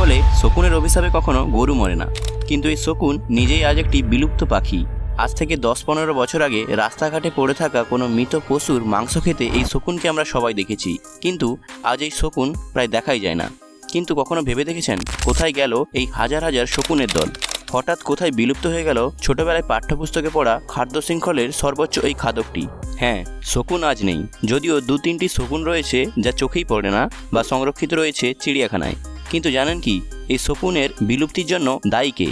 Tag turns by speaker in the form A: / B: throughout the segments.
A: বলে শকুনের অভিশাপে কখনো গরু মরে না। কিন্তু এই শকুন নিজেই আজ একটি বিলুপ্ত পাখি। আজ থেকে দশ পনেরো বছর আগে রাস্তাঘাটে পড়ে থাকা কোনো মৃত পশুর মাংস খেতে এই শকুনকে আমরা সবাই দেখেছি। কিন্তু আজ এই শকুন প্রায় দেখাই যায় না। কিন্তু কখনো ভেবে দেখেছেন? কোথায় গেল এই হাজার হাজার শকুনের দল? হঠাৎ কোথায় বিলুপ্ত হয়ে গেল ছোটবেলায় পাঠ্যপুস্তকে পড়া খাদ্য শৃঙ্খলের সর্বোচ্চ এই খাদকটি? হ্যাঁ শকুন আজ নেই। যদিও দু তিনটি শকুন রয়েছে যা চোখেই পড়ে না বা সংরক্ষিত রয়েছে চিড়িয়াখানায়। কিন্তু জানেন কি, এই শকুনের বিলুপ্তির জন্য দায়ী কে?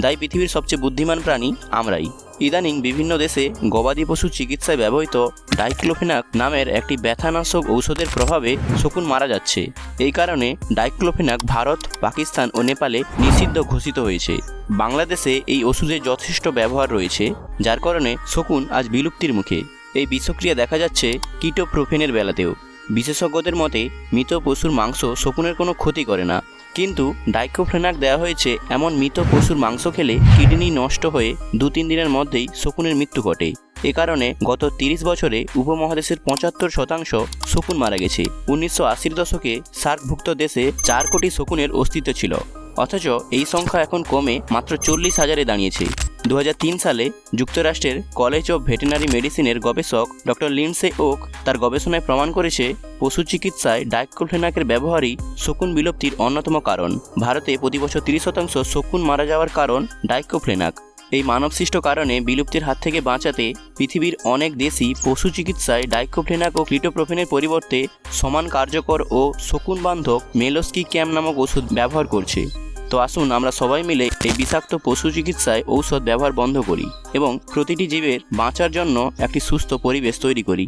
A: দায়ী পৃথিবীর সবচেয়ে বুদ্ধিমান প্রাণী আমরাই। ইদানিং বিভিন্ন দেশে গবাদি পশু চিকিৎসায় ব্যবহৃত ডাইক্লোফেনাক নামের একটি ব্যথানাশক ঔষধের প্রভাবে শকুন মারা যাচ্ছে। এই কারণে ডাইক্লোফেনাক ভারত, পাকিস্তান ও নেপালে নিষিদ্ধ ঘোষিত হয়েছে। বাংলাদেশে এই ওষুধের যথেষ্ট ব্যবহার রয়েছে, যার কারণে শকুন আজ বিলুপ্তির মুখে। এই বিষক্রিয়া দেখা যাচ্ছে কিটোপ্রোফেনের বেলাতেও। বিশেষজ্ঞদের মতে, মৃত পশুর মাংস শকুনের কোনো ক্ষতি করে না। কিন্তু ডাইক্লোফেনাক দেওয়া হয়েছে এমন মৃত পশুর মাংস খেলে কিডনি নষ্ট হয়ে দু তিন দিনের মধ্যেই শকুনের মৃত্যু ঘটে। এ কারণে গত তিরিশ বছরে উপমহাদেশের পঁচাত্তর শতাংশ শকুন মারা গেছে। উনিশশো আশির দশকে সার্কভুক্ত দেশে চার কোটি শকুনের অস্তিত্ব ছিল। অথচ এই সংখ্যা এখন কমে মাত্র চল্লিশ হাজারে দাঁড়িয়েছে। দু হাজার তিন সালে যুক্তরাষ্ট্রের কলেজ অফ ভেটেনারি মেডিসিনের গবেষক ডক্টর লিন্সে ওক তার গবেষণায় প্রমাণ করেছে পশু চিকিৎসায় ডাইক্লোফেনাকের ব্যবহারই শকুন বিলুপ্তির অন্যতম কারণ। ভারতে প্রতি বছর তিরিশ শতাংশ শকুন মারা যাওয়ার কারণ ডাইক্লোফেনাক। এই মানবসৃষ্ট কারণে বিলুপ্তির হাত থেকে বাঁচাতে পৃথিবীর অনেক দেশই পশু চিকিৎসায় ডাইক্লোফেনাক ও ক্লিটোপ্রোফেনের পরিবর্তে সমান কার্যকর ও শকুন বান্ধব মেলোস্কি ক্যাম নামক ওষুধ ব্যবহার করছে। তো আসুন আমরা সবাই মিলে এই বিষাক্ত পশু চিকিৎসায় ঔষধ ব্যবহার বন্ধ করি এবং প্রতিটি জীবের বাঁচার জন্য একটি সুস্থ পরিবেশ তৈরি করি।